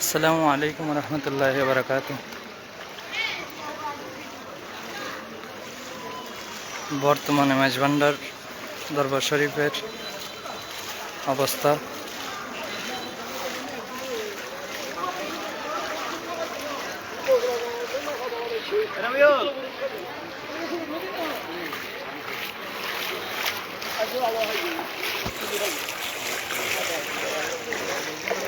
আসসালামু আলাইকুম রহমতুল্লাহ বারকাত। বর্তমানে মেজভান্ডার দরবার শরীফের অবস্থা।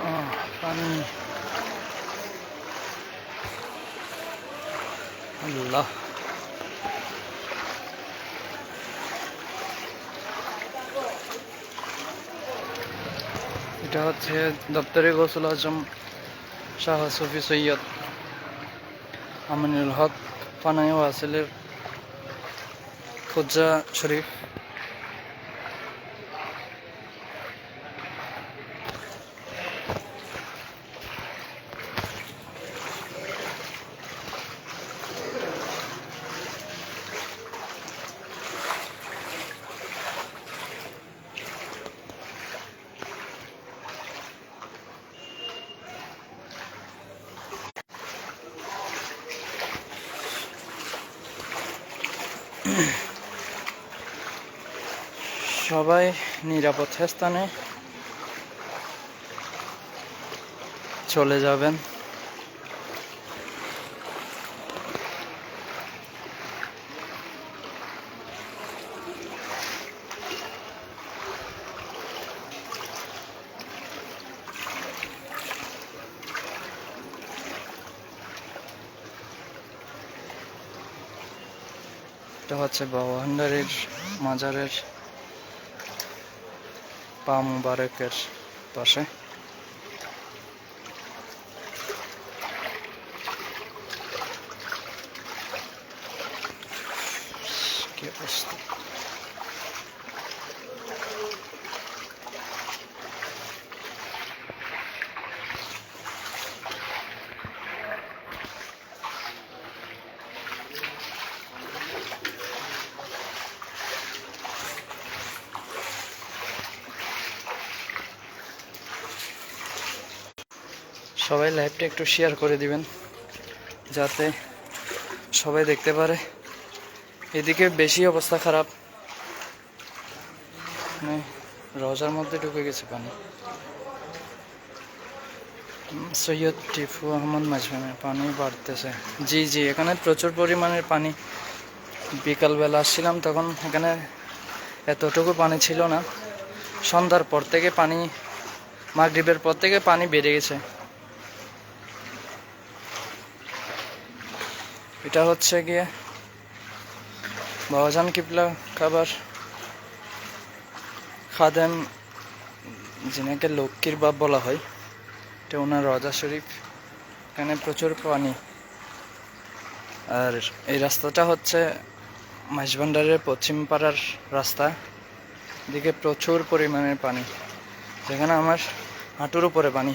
আহ, পানি আল্লাহ এটা হচ্ছে দপ্তরে গোসল আজম শাহ সফি সৈয়দ আমিনুল হক পানাই ওয়াসিলের খুজ্জা শরীফ। সবাই নিরাপদ স্থানে চলে যাবেন। এটা হচ্ছে বাবা ভান্ডারের মাজারের পা মুবারকের পাশে। সবাই লাইভটা একটু শেয়ার করে দিবেন, যাতে সবাই দেখতে পারে। এদিকে বেশি অবস্থা খারাপ। মানে রজার মধ্যে ঢুকে গেছে পানি। সৈয়দ টিফু আহমদ মাঝখানে পানি বাড়তেছে। জি জি, এখানে প্রচুর পরিমাণের পানি। বিকালবেলা আসছিলাম, তখন এখানে এতটুকু পানি ছিল না। সন্ধ্যার পর থেকে পানি, মাগরিবের পর থেকে পানি বেড়ে গেছে। এটা হচ্ছে গিয়ে বাবাজান কিবলা খাবার। খাদেম, যিনাকে লক্ষ্মীর বাপ বলা হয়, এটা ওনার রজা শরীফ। এখানে প্রচুর পানি। আর এই রাস্তাটা হচ্ছে মাইজভান্ডারের পশ্চিম পাড়ার রাস্তা। দিকে প্রচুর পরিমাণের পানি। যেখানে আমার হাঁটুর উপরে পানি।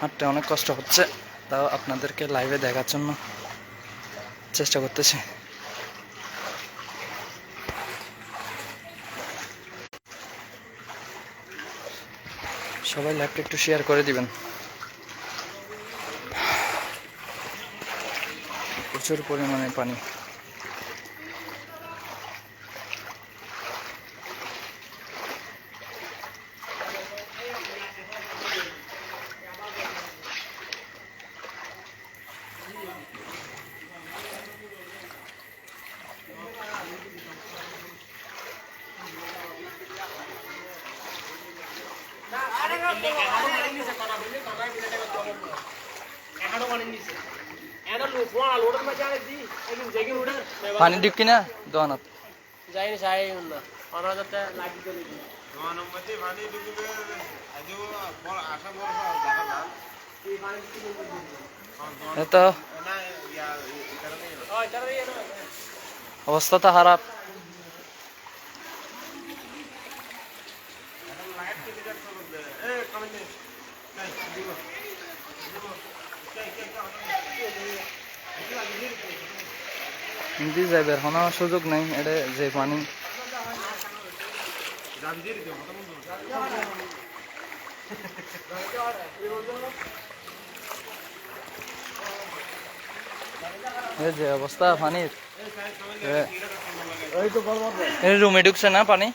হাঁটতে অনেক কষ্ট হচ্ছে, তাও আপনাদেরকে লাইভে দেখার জন্য। চেষ্টা করতেছে। সবাই লাইভটা একটু শেয়ার করে দিবেন। প্রচুর পরিমাণে পানি। পানি ডিপ কিনা দোকানত যাইনি চাই না লাগি এ অবস্থা তো কোনো সুযোগ নেই এটা যে পানি এই যে অবস্থা পানির রুমে ঢুকছে না পানি?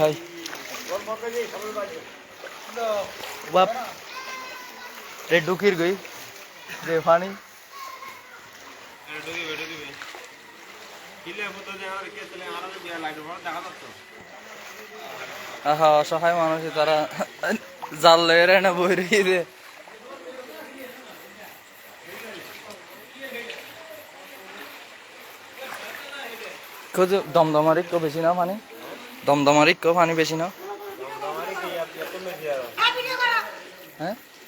হাই। বাপ রে ঢুকির গই। যে পানি আহা অসহায় মানুষ তারা জাল লয়ে না বই রে খোঁজ দমদমারিক কো বেশি না পানি দমদমারিক কো পানি বেশি না? হ্যাঁ?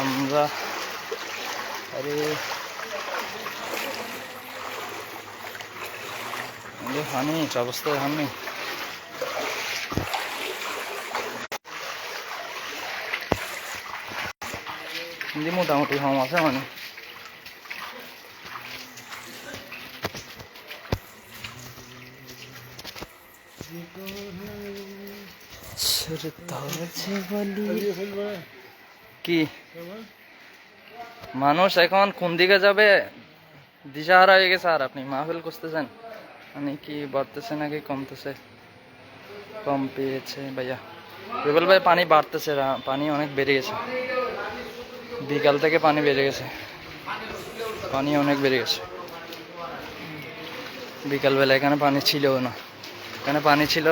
আমরা আরে হানি অবস্থায় হানি। হিন্দি মোটামুটি কম আছে মানে কি? মানুষ এখন কোন দিকে যাবে? দিশাহারা হয়ে গেছে আর আপনি মাহফিল করতেছেন মানে কি বাড়তেছে নাকি কমতেছে? কম পেয়েছে ভাইয়া। রুবেল ভাই, পানি বাড়তেছে পানি অনেক বেড়ে গেছে। বিকাল থেকে পানি বেড়ে গেছে। পানি অনেক বেড়ে গেছে। বিকালবেলা এখানে পানি ছিল না। এখানে পানি ছিল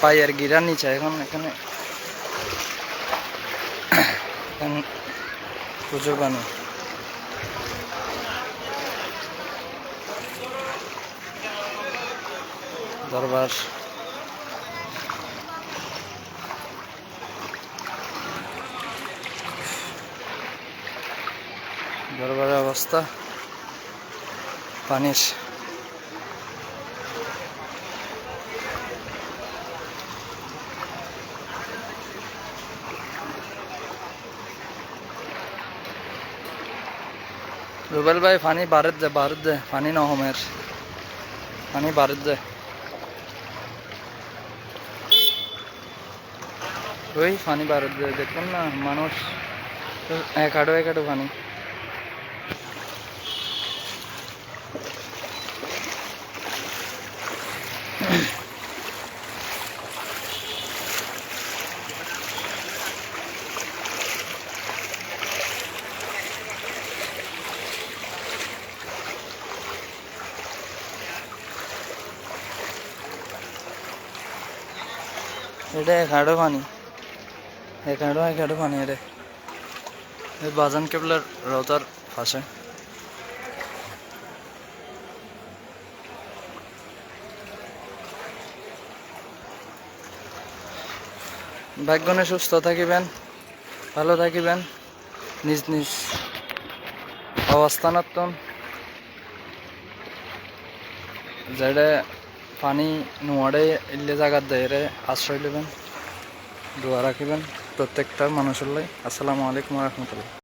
পায়ের গিরার নিচে এখন এখানে। প্রচুর পানি দরবার। দরবারের অবস্থা। পানির রুবেল ভাই পানি বারত যায় বারত যায় পানি নহমের পানি বারত যায় ওই পানি বারত যায় দেখুন না, মানুষ। এক হাঁটু এক হাঁটু এটা হাঁটু পানি। এক হাঁটু পানি এটা বাজান কেবলার রওতার পাশে ভাগ্যনে সুস্থ থাকিবেন, ভালো থাকিবেন, নিজ নিজ অবস্থানত যেটা পানি নোয়ারে এলে জায়গার দেয়রে আশ্রয় নেবেন দোয়া রাখিবেন প্রত্যেকটা মানুষের লাই। আসসালামু আলাইকুম রহমতুল্লাহ।